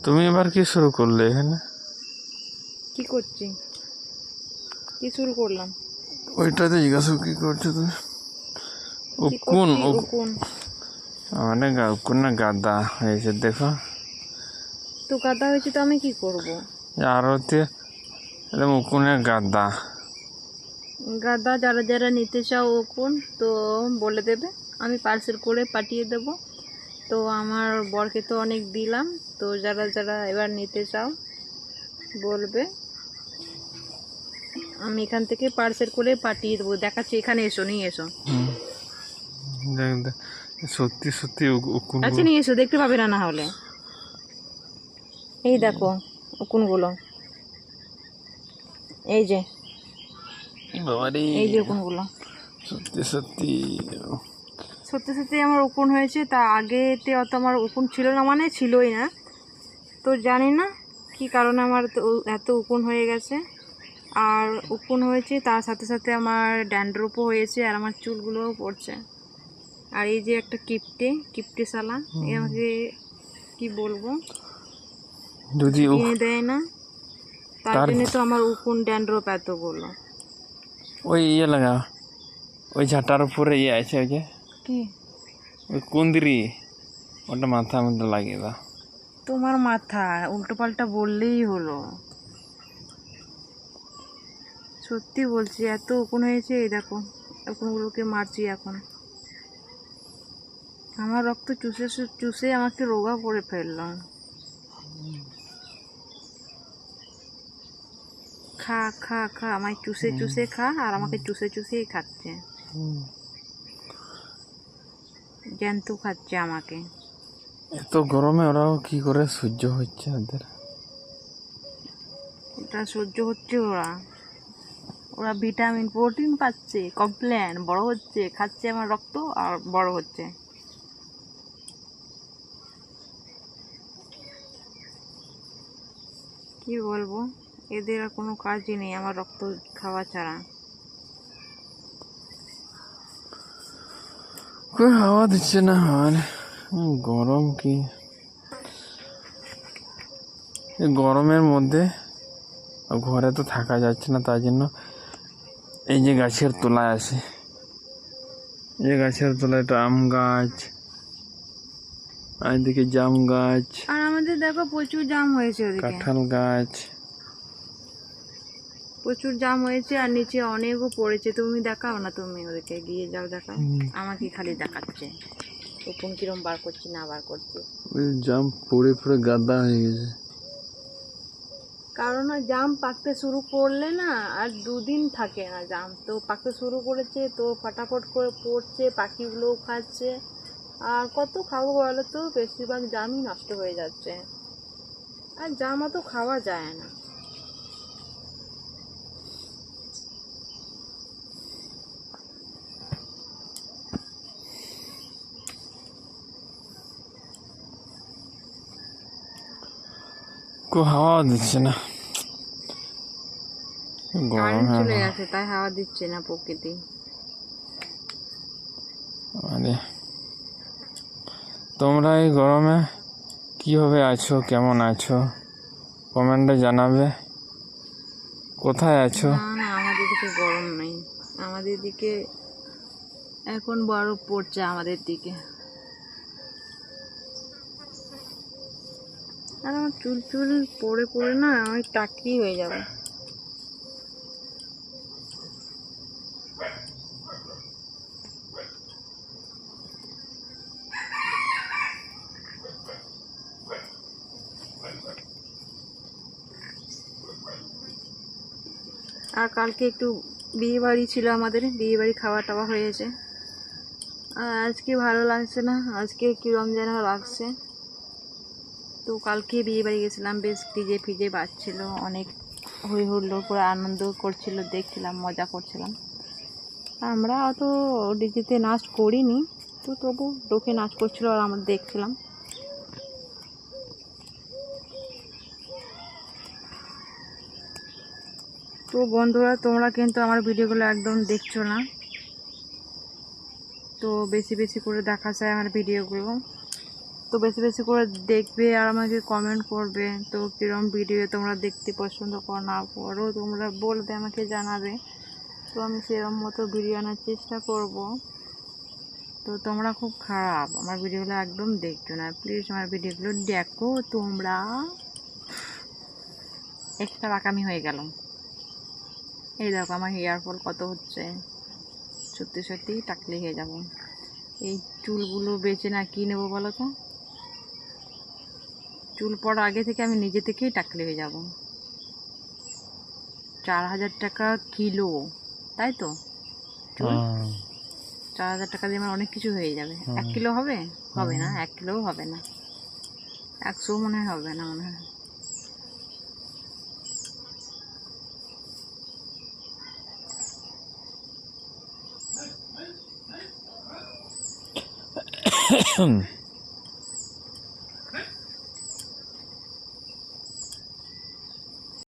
তুমি এবার কি শুরু করলে এখানে? কি করছি? কি শুরু করলাম? ওইটাতে জিজ্ঞাসা কি করছ তুমি? কি উকুন করছি? উক- উকুন। মানে উকুন না গাদা হয়েছে দেখো। তো গাদা হয়েছে তো আমি কি করব? আরতে একদম উকুনের গাদা। গাদা যারা যারা নিতে চাও উকুন তো বলে দেবে। আমি পার্সেল করে পাঠিয়ে দেব। তো আমার বরকে তো অনেক দিলাম। তো যারা যারা এবার নিতে চাও বলবে। আমি এখান থেকে পার্সেল করে পাঠিয়ে দেবো। দেখাচ্ছি এখানে এসো নিয়ে এসো। সত্যি সত্যি আচ্ছা নিয়ে এসো দেখতে পাবে না না হলে। এই দেখো উকুনগুলো। এই যে। এই যে উকুনগুলো। সত্যি সত্যি। সত্যি সত্যি আমার উকুন হয়েছে তা আগেতে অত আমার উকুন ছিল না মানে ছিলই না। তো জানি না কি কারণে আমার এত উকুন হয়ে গেছে। আর উকুন হয়েছে তার সাথে সাথে আমার ড্যান্ড্রপও হয়েছে আর আমার চুলগুলোও পড়ছে। আর এই যে একটা কিপটে কিপটে সালা এ আমাকে কি বলব? যদি কিনে দেয় না তার তার- জন্য তো আমার উকুন ড্যান্ড্রপ এতগুলো। ওই ইয়ে লাগা ওই ঝাঁটার উপরে ইয়ে আছে ওই যে। কি? ওই কুন্দিরি ওটা মাথার মধ্যে লাগিয়ে দাও। তোমার মাথা উল্টো পাল্টা বললেই হলো। সত্যি বলছি এত উকুন হয়েছে এই দেখো উকুনগুলোকে মারছি এখন। আমার রক্ত চুষে চুষে আমাকে রোগা করে ফেলল। খা খা খা আমায় চুষে চুষে খা আর আমাকে চুষে চুষেই খাচ্ছে। জ্যান্ত খাচ্ছে আমাকে। এত গরমে ওরাও কি করে সহ্য হচ্ছে ওদের? ওটা সহ্য হচ্ছে ওরা। ওরা ভিটামিন প্রোটিন পাচ্ছে কমপ্লেন বড় হচ্ছে খাচ্ছে আমার রক্ত আর বড় হচ্ছে। কি বলব? এদের আর কোনো কাজই নেই আমার রক্ত খাওয়া ছাড়া। কই হাওয়া দিচ্ছে না উম, গরম কি গরমের মধ্যে ঘরে তো থাকা যাচ্ছে না তাই জন্য এই যে গাছের তলায় আছে। এই যে গাছের তলায় একটা আম গাছ আর এদিকে জাম গাছ। আর আমাদের দেখো প্রচুর জাম হয়েছে কাঁঠাল গাছ। প্রচুর জাম হয়েছে আর নিচে অনেকও পড়েছে। তুমি দেখাও না তুমি ওদেরকে গিয়ে যাও দেখাও আমাকে খালি দেখাচ্ছে। কোন কিরম বার করছি না বার করছি। ওই জাম পড়ে পড়ে গাদা হয়ে গেছে। কারণ জাম পাকতে শুরু করলে না আর দুদিন থাকে না জাম। তো পাকতে শুরু করেছে তো ফটাফট করে পড়ছে পাখিগুলোও খাচ্ছে। আর কত খাব বলো তো বেশিরভাগ জামই নষ্ট হয়ে যাচ্ছে। আর জাম তো খাওয়া যায় না। হাওয়া দিচ্ছে না। গরমে চলে গেছে তাই হাওয়া দিচ্ছে না প্রকৃতি। মানে তোমরা এই গরমে কীভাবে আছো কেমন আছো? কমেন্টে জানাবে। কোথায় আছো? না আমাদের দিকে গরম নেই। আমাদের দিকে এখন বরফ পড়ছে আমাদের দিকে। আর আমার চুল চুল পড়ে পড়ে না আমি টাকরি হয়ে যাবে। আর কালকে একটু বিয়ে বাড়ি ছিল আমাদের বিয়ে বাড়ি খাওয়া টাওয়া হয়েছে আর আজকে ভালো লাগছে না, আজকে কীরম যেন লাগছে। তো কালকে বিয়ে বাড়ি গেছিলাম, বেশ ডিজে ফিজে বাজছিল, অনেক হই হুল্লোড় করে আনন্দ করছিল, দেখছিলাম, মজা করছিলাম। আমরা অত ডিজেতে নাচ করিনি, তো তবু লোকে নাচ করছিল আর আমরা দেখছিলাম। তো বন্ধুরা, তোমরা কিন্তু আমার ভিডিওগুলো একদম দেখছ না। তো বেশি বেশি করে দেখা যায় আমার ভিডিওগুলো। তো বেশি বেশি করে দেখবে আর আমাকে কমেন্ট করবে। তো কীরকম ভিডিও তোমরা দেখতে পছন্দ করো না করো, তোমরা বলবে, আমাকে জানাবে। তো আমি সেরকম মতো ভিডিও আনার চেষ্টা করব। তো তোমরা খুব খারাপ, আমার ভিডিওগুলো একদম দেখছ না। প্লিজ আমার ভিডিওগুলো দেখো তোমরা। এক্সট্রা রাকামি হয়ে গেল এই দেখো আমার হেয়ার ফল কত হচ্ছে। সত্যি সত্যি টাকলে হয়ে যাব। এই চুলগুলো বেচে না কি নেব বলো তো? চুল পড়ার আগে থেকে আমি নিজে থেকেই টাকলে হয়ে যাব। চার হাজার টাকা কিলো তাই তো? চার হাজার টাকা দিয়ে আমার অনেক কিছু হয়ে যাবে। এক কিলো হবে? হবে না এক কিলো হবে না। একশো মনে হয় হবে না মনে হয়।